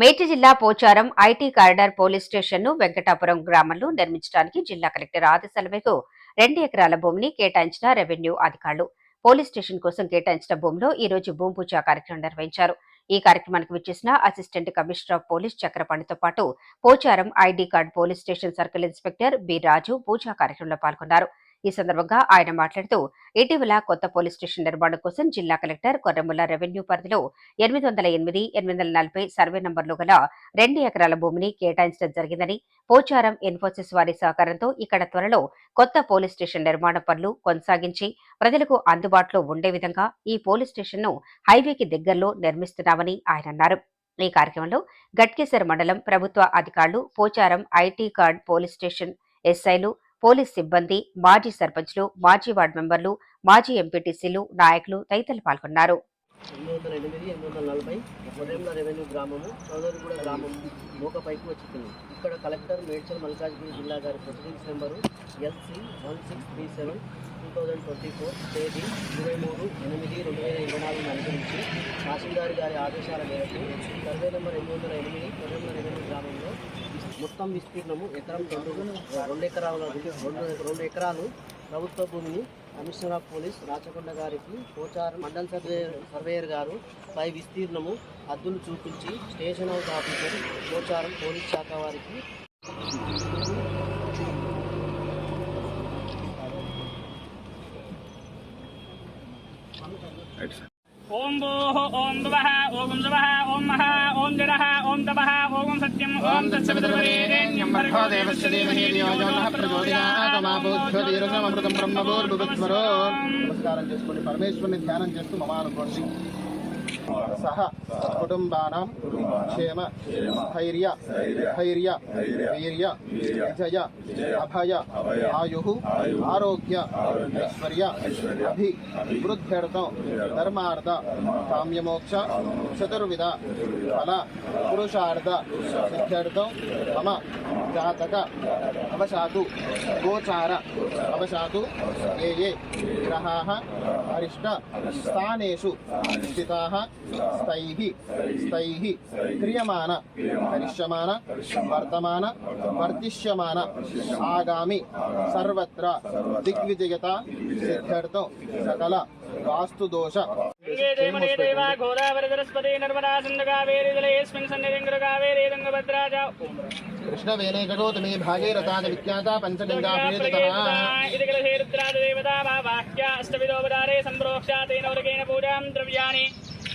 మేటి జిల్లా Pocharam IT corridor police స్టేషన్ను వెంకటాపురం గ్రామంలో నిర్మించడానికి జిల్లా కలెక్టర్ ఆదేశాల మేరకు రెండు ఎకరాల భూమిని కేటాయించిన రెవెన్యూ అధికారులు. పోలీస్ స్టేషన్ కోసం కేటాయించిన భూమిలో ఈ రోజు భూమి పూజ కార్యక్రమం నిర్వహించారు. ఈ కార్యక్రమానికి విచ్చేసిన అసిస్టెంట్ కమిషనర్ ఆఫ్ పోలీస్ చక్రపాణితో పాటు Pocharam ID card police station circle inspector B Raju పూజా కార్యక్రమంలో పాల్గొన్నారు. ఈ సందర్భంగా ఆయన మాట్లాడుతూ ఇటీవల కొత్త పోలీస్ స్టేషన్ నిర్మాణం కోసం జిల్లా కలెక్టర్ కొర్రముల రెవెన్యూ పరిధిలో ఎనిమిది వందల ఎనిమిది ఎనిమిది వందల నలభై సర్వే నంబర్లు గల రెండు ఎకరాల భూమిని కేటాయించడం జరిగిందని పోచారం ఇన్ఫోసిస్ వారి సహకారంతో ఇక్కడ త్వరలో కొత్త పోలీస్ స్టేషన్ నిర్మాణ పనులు కొనసాగించి ప్రజలకు అందుబాటులో ఉండే విధంగా ఈ పోలీస్ స్టేషన్ను హైవేకి దగ్గరలో నిర్మిస్తున్నామని ఆయన అన్నారు. ఈ కార్యక్రమంలో గట్కేసర్ మండలం ప్రభుత్వ అధికారులు Pocharam IT card police station ఎస్ఐలు పోలీస్ సిబ్బంది మాజీ సర్పంచ్లు మాజీ వార్డు మెంబర్లు మాజీ ఎంపీటీసీలు నాయకులు తదితరులు పాల్గొన్నారు. ఎనిమిది వందల ఎనిమిది ఎనిమిది వందల నలభై ఉదయంలో రెవెన్యూ గ్రామము చౌదరిగూడ గ్రామం మూకపైకి వచ్చింది. ఇక్కడ కలెక్టర్ మేడ్చల్ మల్కాజ్గిరి జిల్లా గారి proceedings number LC one six three seven two thousand twenty four తేదీ ఇరవై మూడు ఎనిమిది రెండు వేల ఇరవై నాలుగు అనుసరించి తహసీల్దార్ గారి ఆదేశాల మేరకు సర్వే నెంబర్ ఎనిమిది వందల ఎనిమిది ఉదయంలో రెవెన్యూ గ్రామంలో మొత్తం విస్తీర్ణము ఎకరం రెండు రెండు ఎకరాల రెండు రెండు ఎకరాలు ప్రభుత్వ భూమిని కమిషనర్ ఆఫ్ పోలీస్ రాచకొండ గారికి పోచారం మండల్ సర్వేయర్ సర్వేయర్ గారు పై విస్తీర్ణము హద్దులు చూపించి station house officer Pocharam police శాఖ వారికి ఓం భూః ఓం భువః ఓం శుభః ఓం మహ ఓం జనః ఓం తపః ఓం సత్యం ఓం తత్సవితుర్వరేణ్యం భర్గో దేవస్య ధీమహి ధియో యో నః ప్రచోదయాత్ మా బుద్ధ్యోతిరసమృతం బ్రహ్మభూర్భువస్వరో నమస్కారం చేసుకోండి పరమేశ్వరుని ధ్యానం చేస్తూ మమానుకోండి. सह कुटुम्बानां क्षेम धैर्य धैर्य वीर विजय, अभय, आयु, आरोग्य, ऐश्वर्य, अभि धर्मार्थ, काम्यमोक्ष, चतुर्विध, फल, पुरुषार्थ, सिद्ध्यर्थ, मम, जातक अवशा गोचार अवशा ये ये, ग्रहा, अरिष्ट स्थानु स्थिता स्तैः स्तैः वर्तमान वर्तिष्यमान आगामी सर्वत्र दिग्विजयता सिद्ध्यर्थं सकल वास्तुदोष। कृष्ण वेने जगोत मे भागे रता च विख्याता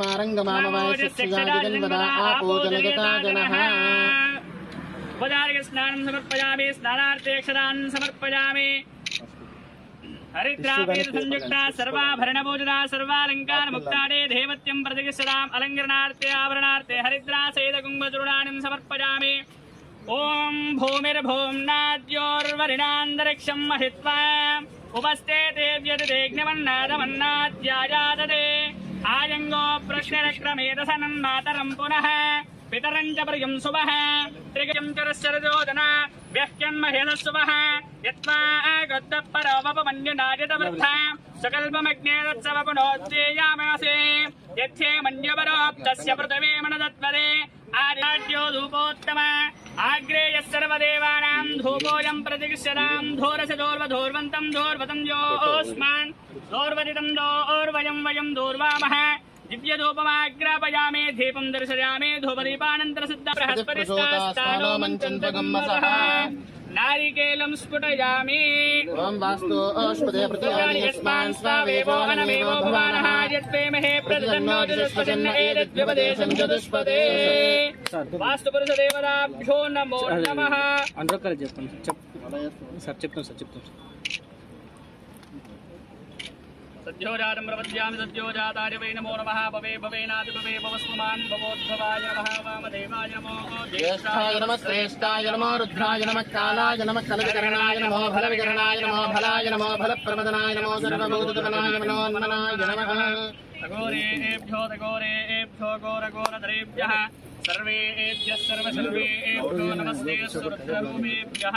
स्मारङ्गमामवायसत्सुगादिगन्धरापोजनगताजनः उपचारिकस्नानं समर्पयामि स्नानार्थेक्षरान् समर्पयामि। हरिद्रापीतसंयुक्ता सर्वाभरणपूजिता सर्वालङ्कारमुक्ताडे देवत्यं प्रतिष्ठताम् अलङ्करणार्थे आवरणार्थे हरिद्रासहितकुम्भचूर्णानिं समर्पयामि। ॐ उपस्थे देव्यति देग्निवन्नादमन्नाद्याजादते आयङ्गो प्रश्नरक्रमेतसनन् पुनः पितरम् च प्रियम् सुवः त्रिगयम् चरश्चरजोदना व्यह्यन्महेदस्सुवः यत्त्वा आगद्दः परोपमन्युनायतवृद्धा आर्याढ्यो धूपोत्तम आग्रेय सर्वदेवानां धूपोऽयं प्रतिष्ठतां धोरसदोर्वधोर्वन्तं धोर्वतं योऽस्मान् दोर्वदितं दोर्वयं वयं दोर्वामः दिव्यधूपमाग्रापयामे दीपं दर्शयामे धूपदीपानन्तरसिद्ध बृहस्पतिस्तानो मञ्चन्तगम्मसः పునః పితరం చ ప్రియం శుభః త్రిగజం చరశరదోదన వ్యహ్యన్మహేదశుభः యత్వా గద్దపరవపమన్యునాజిత వృద్ధ సకల్పమగ్నే తత్సవపునోత్తేయామసే యథ్యే మన్యపరోక్తస్య పృథివీ మనదత్వదే ఆర్యాడ్యో ధూపోత్తమ ఆగ్రే యస్సర్వదేవానాం ధూపోయం ప్రతిష్యతాం ధూరస దోర్వధోర్వంతం దోర్వతం యోస్మాన్ దోర్వదితం దోర్వయం వయం దోర్వామః దివ్యధూపమాగ్రాపయామే దీపం దర్శయామే ధూపదీపానంతర సిద్ధ బృహస్పతిస్తానో మంచంతగమ్మసః నారికేలం స్ఫుటయామి ఓం వాస్తు ఓష్పదే ప్రతియాని యస్మాన్ స్వావేవో అనమేవో భవానః యత్వేమహే ప్రతిదన్నో చతుష్పదన్న ఏతద్వ్యపదేశం చతుష్పదే వాస్తు పురుష దేవతాభ్యో నమో నమః అందరూ కలిసి చెప్తాం చెప్ సార్ చెప్తాం సార్ చెప్తాం सद्योजातं प्रपद्यामि सद्योजाताय वै नमो नमः। भवे भवेनाति भवे भवस्मान् भवोद्भवाय नमः वामदेवाय नमो ज्येष्ठाय नमः श्रेष्ठाय नमो रुद्राय नमः कालाय नमः कलविकरणाय नमो फलविकरणाय नमो फलाय नमो फलप्रमदनाय नमो सर्वभूतदमनाय मनोन्मनाय नमः। तघोरेभ्यो तघोरेभ्यो घोरघोरधरेभ्यः सर्वेभ्यः सर्वसर्वेभ्यो नमस्ते सुरुद्रभूमेभ्यः।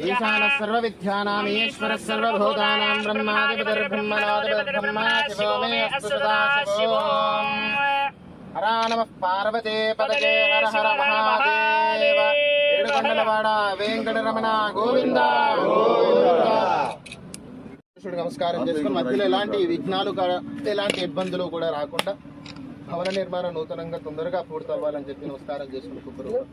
ఈశాన సర్వ విద్యానాం ఈశ్వర సర్వభూతానాం బ్రహ్మాధిపతిర్బ్రహ్మణాధిపతిర్బ్రహ్మా శివో శివో హర నమ పార్వతే పదకే హర హర మహాదేవ ఏడుకొండలవాడ వెంకటరమణ గోవింద నమస్కారం చేసుకుని మధ్యలో ఎలాంటి విఘ్నాలు ఎలాంటి ఇబ్బందులు కూడా రాకుండా భవన నిర్మాణం నూతనంగా తొందరగా పూర్తవ్వాలని చెప్పి నమస్కారం చేసుకుని కుక్కరు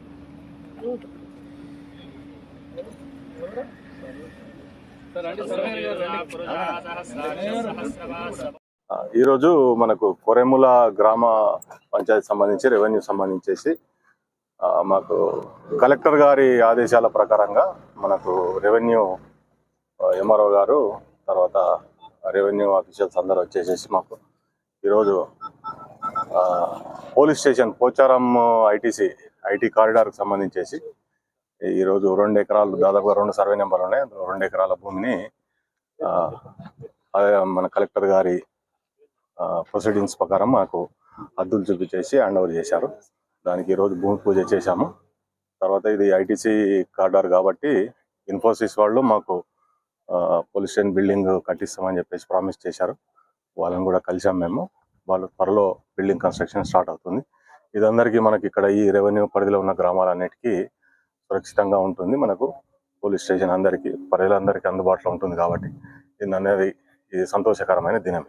ఈరోజు మనకు కొరెముల గ్రామ పంచాయతీ సంబంధించి రెవెన్యూ సంబంధించేసి మాకు కలెక్టర్ గారి ఆదేశాల ప్రకారంగా మనకు రెవెన్యూ ఎంఆర్ఓ గారు తర్వాత రెవెన్యూ ఆఫీషియల్స్ అందరూ వచ్చేసేసి మాకు ఈరోజు police station Pocharam ITC IT కారిడార్కి సంబంధించేసి ఈరోజు రెండు ఎకరాలు దాదాపుగా రెండు సర్వే నెంబర్లు ఉన్నాయి. అందులో రెండు ఎకరాల భూమిని అదే మన కలెక్టర్ గారి ప్రొసీడింగ్స్ ప్రకారం మాకు అద్దులు చూపించేసి హ్యాండ్ ఓవర్ చేశారు. దానికి ఈరోజు భూమి పూజ చేశాము. తర్వాత ఇది ఐటీసీ కార్డార్ కాబట్టి ఇన్ఫోసిస్ వాళ్ళు మాకు పోలీస్ స్టేషన్ బిల్డింగ్ కట్టిస్తామని చెప్పేసి ప్రామిస్ చేశారు. వాళ్ళని కూడా కలిసాం మేము. వాళ్ళు త్వరలో బిల్డింగ్ కన్స్ట్రక్షన్ స్టార్ట్ అవుతుంది. ఇదందరికీ మనకి ఇక్కడ ఈ రెవెన్యూ పరిధిలో ఉన్న గ్రామాలన్నిటికీ సురక్షితంగా ఉంటుంది. మనకు పోలీస్ స్టేషన్ అందరికీ ప్రజలందరికీ అందుబాటులో ఉంటుంది కాబట్టి ఇది అనేది ఇది సంతోషకరమైన దినం